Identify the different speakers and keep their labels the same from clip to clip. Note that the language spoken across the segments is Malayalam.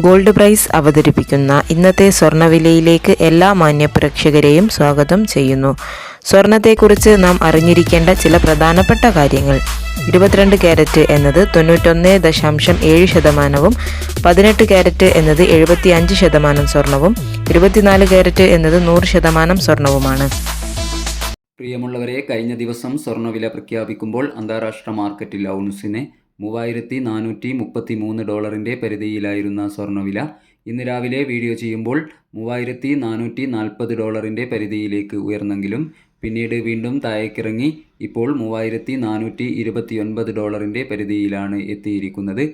Speaker 1: ഗോൾഡ് പ്രൈസ് അവതരിപ്പിക്കുന്ന ഇന്നത്തെ സ്വർണവിലയിലേക്ക് എല്ലാ മാന്യപ്രേക്ഷകരെയും സ്വാഗതം ചെയ്യുന്നു. സ്വർണത്തെക്കുറിച്ച് നാം അറിഞ്ഞിരിക്കേണ്ട ചില പ്രധാനപ്പെട്ട കാര്യങ്ങൾ. ഇരുപത്തിരണ്ട് ക്യാരറ്റ് എന്നത് തൊണ്ണൂറ്റൊന്ന് ദശാംശം ഏഴ് ശതമാനവും പതിനെട്ട് ക്യാരറ്റ് എന്നത് എഴുപത്തി അഞ്ച് ശതമാനം സ്വർണവും ഇരുപത്തിനാല് ക്യാരറ്റ് എന്നത് നൂറ് ശതമാനം സ്വർണവുമാണ്.
Speaker 2: പ്രിയമുള്ളവരെ കഴിഞ്ഞ ദിവസം സ്വർണവില പ്രഖ്യാപിക്കുമ്പോൾ അന്താരാഷ്ട്ര മാർക്കറ്റിൽ ഔൺസിന് മൂവായിരത്തി നാനൂറ്റി മുപ്പത്തി മൂന്ന് ഡോളറിന്റെ പരിധിയിലായിരുന്ന സ്വർണവില ഇന്ന് രാവിലെ വീഡിയോ ചെയ്യുമ്പോൾ മൂവായിരത്തി നാനൂറ്റി നാൽപ്പത് ഡോളറിന്റെ പരിധിയിലേക്ക് ഉയർന്നെങ്കിലും പിന്നീട് വീണ്ടും താഴേക്കിറങ്ങി ഇപ്പോൾ മൂവായിരത്തി നാനൂറ്റി ഇരുപത്തി ഒൻപത് ഡോളറിന്റെ പരിധിയിലാണ് എത്തിയിരിക്കുന്നത്.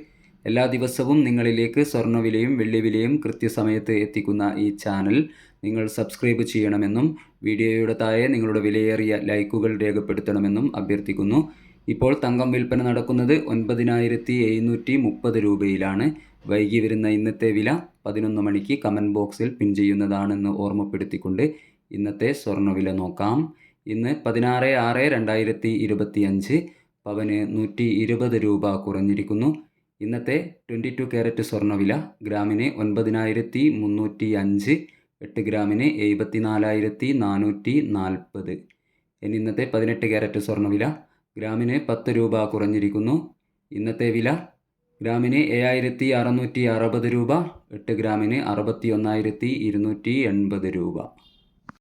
Speaker 2: എല്ലാ ദിവസവും നിങ്ങളിലേക്ക് സ്വർണവിലയും വെള്ളിവിലയും കൃത്യസമയത്ത് എത്തിക്കുന്ന ഈ ചാനൽ നിങ്ങൾ സബ്സ്ക്രൈബ് ചെയ്യണമെന്നും വീഡിയോയുടെ താഴെ നിങ്ങളുടെ വിലയേറിയ ലൈക്കുകൾ രേഖപ്പെടുത്തണമെന്നും അഭ്യർത്ഥിക്കുന്നു. ഇപ്പോൾ തങ്കം വിൽപ്പന നടക്കുന്നത് ഒൻപതിനായിരത്തി എഴുന്നൂറ്റി മുപ്പത് രൂപയിലാണ്. വൈകി വരുന്ന ഇന്നത്തെ വില പതിനൊന്ന് മണിക്ക് കമന്റ് ബോക്സിൽ പിൻ ചെയ്യുന്നതാണെന്ന് ഓർമ്മപ്പെടുത്തിക്കൊണ്ട് ഇന്നത്തെ സ്വർണവില നോക്കാം. ഇന്ന് പതിനാറ് ആറ് രണ്ടായിരത്തി ഇരുപത്തി അഞ്ച് പവന് നൂറ്റി ഇരുപത് രൂപ കുറഞ്ഞിരിക്കുന്നു. ഇന്നത്തെ ട്വന്റി ടു ക്യാരറ്റ് സ്വർണവില ഗ്രാമിന് ഒൻപതിനായിരത്തി മുന്നൂറ്റി അഞ്ച് എട്ട് ഗ്രാമിന് എഴുപത്തി നാലായിരത്തി നാനൂറ്റി നാൽപ്പത് ഇനി ഇന്നത്തെ പതിനെട്ട് ക്യാരറ്റ് സ്വർണവില ഗ്രാമിന് പത്ത് രൂപ കുറഞ്ഞിരിക്കുന്നു. ഇന്നത്തെ വില ഗ്രാമിന് ഏഴായിരത്തി അറുന്നൂറ്റി അറുപത് രൂപ എട്ട് ഗ്രാമിന് അറുപത്തി ഒന്നായിരത്തി ഇരുന്നൂറ്റി എൺപത് രൂപ.